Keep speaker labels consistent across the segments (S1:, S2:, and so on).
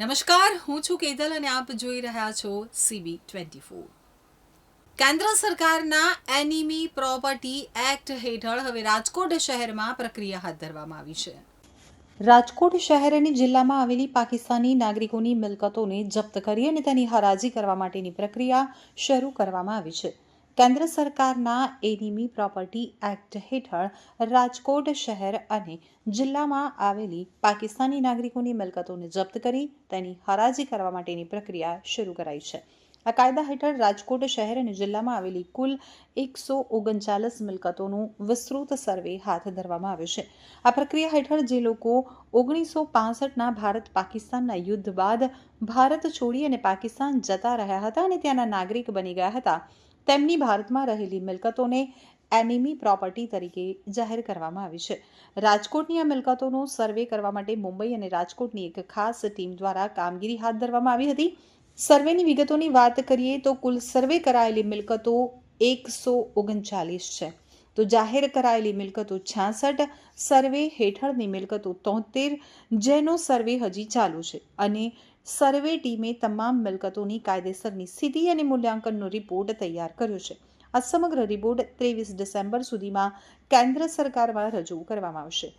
S1: નમસ્કાર, હું છું કેતલ અને આપ જોઈ રહ્યા છો સીબી ટ્વેન્ટી ફોર કેન્દ્ર સરકારના એનિમી પ્રોપર્ટી એક્ટ હેઠળ હવે રાજકોટ શહેરમાં પ્રક્રિયા હાથ ધરવામાં આવી છે. રાજકોટ શહેર અને જિલ્લામાં આવેલી પાકિસ્તાની નાગરિકોની મિલકતોને જપ્ત કરી અને તેની હરાજી કરવા માટેની પ્રક્રિયા શરૂ કરવામાં આવી છે. કેન્દ્ર સરકારના એનિમી પ્રોપર્ટી એક્ટ હેઠળ રાજકોટ શહેર અને જિલ્લામાં આવેલી પાકિસ્તાની નાગરિકોની મિલકતોને જપ્ત કરી તેની હરાજી કરવા માટેની પ્રક્રિયા શરૂ કરાઈ છે. આ કાયદા હેઠળ રાજકોટ શહેર અને જિલ્લામાં આવેલી કુલ એકસો ઓગણચાલીસ મિલકતોનું વિસ્તૃત સર્વે હાથ ધરવામાં આવ્યો છે. આ પ્રક્રિયા હેઠળ જે લોકો ઓગણીસો પાસઠના ભારત પાકિસ્તાનના યુદ્ધ બાદ ભારત છોડી અને પાકિસ્તાન જતા રહ્યા હતા અને ત્યાંના નાગરિક બની ગયા હતા તેમની ભારતમાં રહેલી મિલકતોને એનિમી પ્રોપર્ટી તરીકે જાહેર કરવામાં આવી છે. રાજકોટની આ મિલકતોનો સર્વે કરવા માટે મુંબઈ અને રાજકોટની એક ખાસ ટીમ દ્વારા કામગીરી હાથ ધરવામાં આવી હતી. સર્વેની વિગતોની વાત કરીએ તો કુલ સર્વે કરાયેલી મિલકતો એકસો ઓગણચાલીસ છે. તો જાહેર કરાયેલી મિલકતો છાસઠ, સર્વે હેઠળની મિલકતો તોતેર, જેનો સર્વે હજી ચાલુ છે. અને સર્વે ટીમે તમામ મિલકતોની કાયદેસરની સ્થિતિ અને મૂલ્યાંકનનો રિપોર્ટ તૈયાર કર્યો છે. આ સમગ્ર રિપોર્ટ ત્રેવીસ ડિસેમ્બર સુધીમાં કેન્દ્ર સરકારમાં રજૂ કરવામાં આવશે.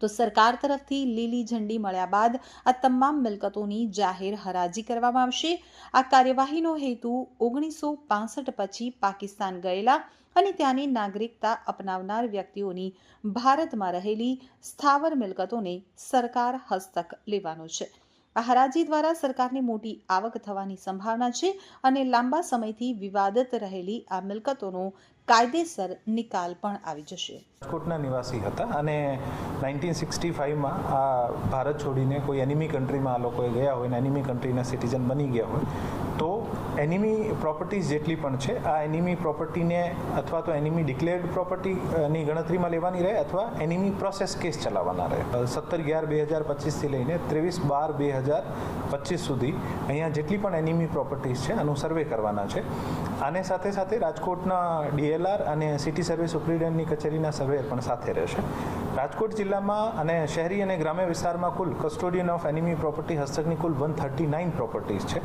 S1: તો સરકાર તરફથી લીલી ઝંડી મળ્યા બાદ આ તમામ મિલકતોની જાહેર હરાજી કરવામાં આવશે. આ કાર્યવાહીનો હેતુ ઓગણીસો પાસઠ પછી પાકિસ્તાન ગયેલા અને ત્યાંની નાગરિકતા અપનાવનાર વ્યક્તિઓની ભારતમાં રહેલી સ્થાવર મિલકતોને સરકાર હસ્તક લેવાનો છે. આ હરાજી દ્વારા સરકારને મોટી આવક થવાની સંભાવના છે અને લાંબા સમયથી વિવાદત રહેલી આ મિલકતોનો કાયદેસર નિકાલ પણ આવી જશે.
S2: રાજકોટના નિવાસી હતા અને નાઇન્ટીન સિક્સટી ફાઇવમાં આ ભારત છોડીને કોઈ એનિમી કન્ટ્રીમાં આ લોકોએ ગયા હોય ને એનિમી કન્ટ્રીના સિટીઝન બની ગયા હોય એનિમી પ્રોપર્ટીઝ જેટલી પણ છે, આ એનિમી પ્રોપર્ટીને અથવા તો એનિમી ડિક્લેર્ડ પ્રોપર્ટીની ગણતરીમાં લેવાની રહે અથવા એનિમી પ્રોસેસ કેસ ચલાવવાના રહે. સત્તર અગિયાર બે હજાર પચીસથી લઈને ત્રેવીસ બાર બે હજાર પચીસ સુધી અહીંયા જેટલી પણ એનિમી પ્રોપર્ટીઝ છે, આનું સર્વે કરવાના છે. આને સાથે સાથે રાજકોટના ડીએલઆર અને સિટી સર્વે સુપ્રિન્ટેન્ડન્ટની કચેરીના સર્વેયર પણ સાથે રહેશે રાજકોટ જિલ્લામાં અને શહેરી અને ગ્રામ્ય વિસ્તારમાં કુલ કસ્ટોડિયન ઓફ એનિમી પ્રોપર્ટી હસ્તકની કુલ વન થર્ટી નાઇન પ્રોપર્ટીઝ છે.